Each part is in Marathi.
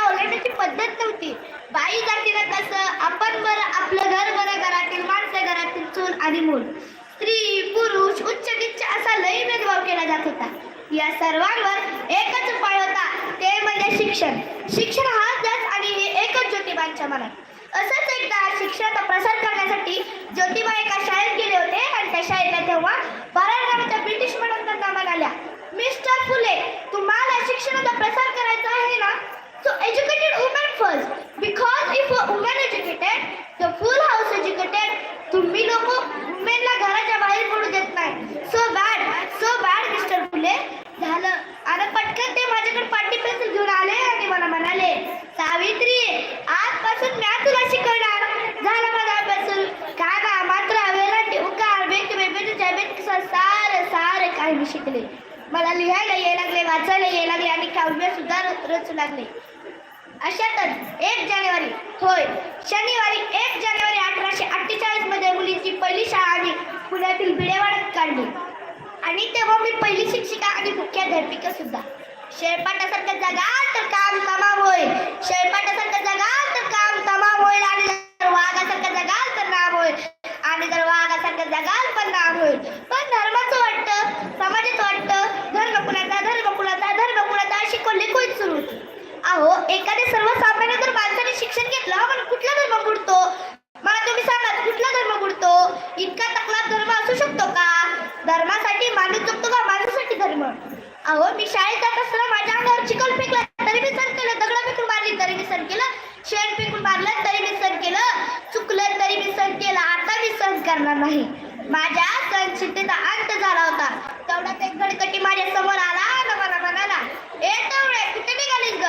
त्यांना ओरडण्याची पद्धत नव्हती. बाई जातीनं कसं आपण बरं आपलं घर बरं घरातील माणसं घरातील चूल आणि मूल. स्त्री पुरुष उच्च किच्च असा लई भेदभाव केला जात होता. या सर्वांवर एकच उपाय होता ते म्हणजे शिक्षण. शिक्षण हा जस आणि हे एकच ज्योतिबांच्या मनात. असंच एकदा शिक्षणाचा प्रसार करण्यासाठी ज्योतिबा एका शाळेत गेले होते आणि त्या शाळेला तेव्हा बारा नावाच्या ब्रिटिश मॅडमचा नामान आल्या मिस्टर फुले तुम्हाला शिक्षणाचा प्रसार करायचा आहे ना so educated women first because if a women educated the full house educated तुम्ही लोक वुमेनला घराच्या बाहेर पडू देत नाही. So bad so bad mister Phule. झालं. आणि पटकन ते माझ्याकडे पाटी पेन्सिल घेऊन आले आणि मला म्हणाले सावित्री आजपासून मी तुला शिकवणार. झालं माझा अभ्यास काय काना मात्र वेलांटी उकार बेट बेबेट जैबेट सारं सारं काही मी शिकले. मला लिहायला यायला लागले वाचायला यायला लागले आणि काव्य सुद्धा रचू लागले. अशातच एक जानेवारी होय. शनिवारी एक जानेवारी अठराशे अठ्ठेचाळीसमध्ये मुलींची पहिली शाळा आम्ही पुण्यातील भिडेवाड्यात काढली. आणि तेव्हा मी पहिली शिक्षिका आणि मुख्याध्यापिका सुद्धा. शेळपाटासारखं जगाल तर काम तमाम होईल शेळपाटासारखं जगाल तर काम तमाम होईल आणि जर वाघासारखं जगाल तर नाम होईल आणि जर वाघासारखं जगाल पण नाम होईल पण धर्माचं वाटतं समाजाचं वाटतं धर्म कुणाचा धर्म कुणाचा धर्म कुणाचा अशी कोल्ही कोण सुरू होती. अहो एखादे सर्वसामान्य जर माणसाने शिक्षण घेतलं पण कुठला धर्म बुडतो? मला तुम्ही सांगा कुठला धर्म बुडतो? इतका तकला धर्म असू शकतो का? धर्मासाठी माणूस जगतो का? माणसासाठी धर्म? अहो मी शाळेत जात असताना माझ्या अंगावर चिकल फेकला तरी मी सण केलं दगड फेकून मारली तरी मी सण केलं शेण फेकून मारलं तरी मी सण केलं चुकलं तरी मी सण केलं आता मी सण करणार नाही. माझ्या सहनशीलतेचा अंत झाला होता. तेवढ्याच एक गडकटी माझ्यासमोर आला आणि मला म्हणाला ए तेवढे कुठे निघालीस ग?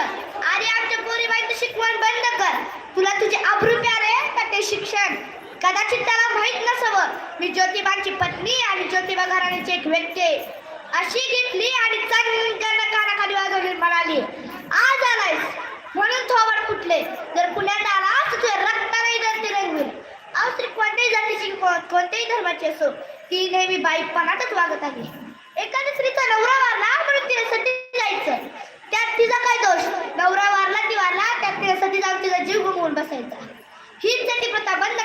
अरे आमच्या पोरीबाईचं शिकवण बंद कर तुला तुझे अब्रू प्यारे का ते शिक्षण कदाचित त्याला माहीत नसावं. मी ज्योतिबांची पत्नी आणि ज्योतिबा घराण्याची एक व्यक्ती आहे. अशी घेतली आणि चंगन कानाखाली वाजवली म्हणाली आज आलायस. म्हणून थोबड फुटले. जर पुण्यात आला तर रक्त नाही जर रंगवेल. अहो स्त्री कोणत्याही जातीची कोणत्याही धर्माची असो ती नेहमी बाईकपणातच वागत आहे. एखाद्या स्त्रीचा नवरा वारला म्हणून तिला सती जायचं. त्यात तिचा काय दोष? नवरा वारला ती वारला त्यात तिला सती जाऊन तिचा जीव गमवून बसायचा हीच सती प्रथा बंद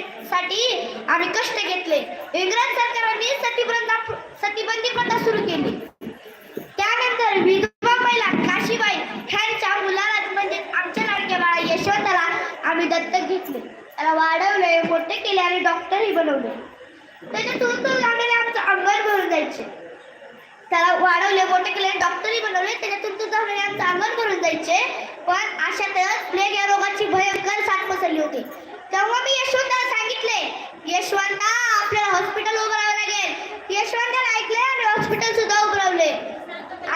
करण्यासाठी आम्ही कष्ट घेतले. इंग्रज सरकारने सती सतीबंदी प्रथा सुरू केली. त्यानंतर विधवा महिला काशीबाई ह्यांच्या मुलाला म्हणजे आमच्या लाडक्या बाळा यशवंताला आम्ही दत्तक घेतले. त्याला वाढवले मोठे केले आणि डॉक्टरही बनवले. त्याच्यातून तो लागलेले आमचं अंगण भरून जायचे त्याला वाढवले मोठे केले डॉक्टरही बनवले. त्याच्यातून तो झालेले आमचं अंगण भरून जायचे पण अशातच प्लेग या रोगाची भयंकर साथ पसरली होती. तेव्हा मी यशवंताला सांगितले यशवंता आपल्याला हॉस्पिटल उभारावं लागेल यशवंताला ऐकले आणि हॉस्पिटल सुद्धा उभारवले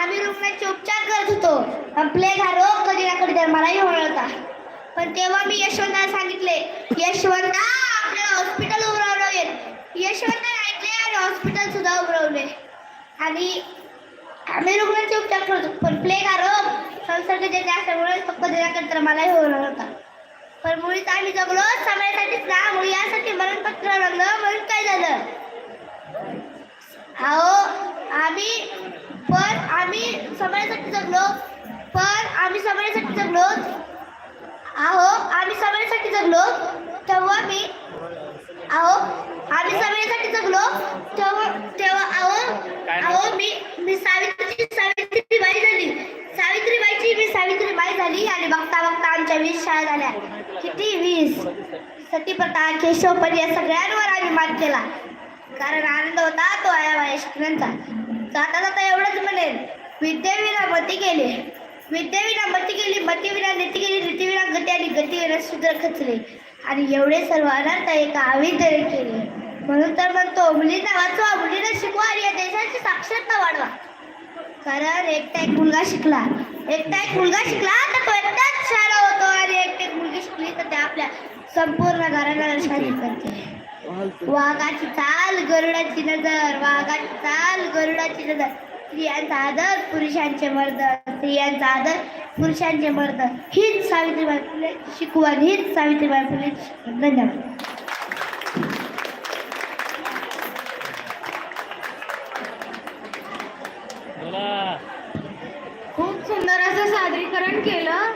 आम्ही रुग्णाचे उपचार करत होतो. आपले प्लेग रोग कधी ना कधी मलाही होणार होता पण तेव्हा मी यशवंताला सांगितले यशवंता आपल्याला हॉस्पिटल उभारावं लागेल यशवंत ऐकले आणि हॉस्पिटल सुद्धा उभारवले. आणि आम्ही रुग्णाचे उपचार करतो पण प्लेग हा रोग जे असल्यामुळे फक्त दिनानंतर मलाही होणार होता पण मुळीच आम्ही जगलो समाजासाठीच ना मुळी यासाठी मरणपत्र लागलं म्हणून काय झालं? अहो आम्ही पण आम्ही समाजासाठी जगलो. पण आम्ही समाजासाठी जगलो. अहो आम्ही समाजासाठी जगलो. तेव्हा मी अहो आम्ही समाजासाठी जगलो. तेव्हा तेव्हा अहो अहो मी मी सावित्री सावित्रीबाई झाली. सावित्रीबाईची मी सावित्रीबाई झाली आणि बघता बघता आमच्या वीस शाळा झाल्या. किती वीस? सतीप्रथा केशवपरी या सगळ्यांवर आम्ही मात केला. कारण आनंद होता तो आया माझ्या शिकण्यांचा. जाता जाता एवढंच म्हणेल विद्याविना मती गेले विद्याविना मती गेली मतीविना नीती गेली नीतीविना गती आणि गतीविना शूद्र खचले. आणि एवढे सर्व अनर्थ एका आविद्याने केले. म्हणून तर म्हणतो मुलींना वाचवा मुलींना शिकवा आणि या देशाची साक्षरता वाढवा. कारण एकटा एक मुलगा शिकला. एकटा एक मुलगा शिकला तर तो एकटाच शाळा होतो आणि एकटी एक मुलगी शिकली तर ते आपल्या संपूर्ण घराण्याला शादी करते. वाघाची चाल गरुडाची नजर वाघाची चाल गरुडाची नजर. स्त्रियांचा आदर पुरुषांचे मर्द स्त्रियांचा आदर पुरुषांचे मर्द हीच सावित्रीबाई फुले शिकवण हीच सावित्रीबाई फुले धन्यवाद. बोला. खूप सुंदर सुंदर असं सादरीकरण केलं.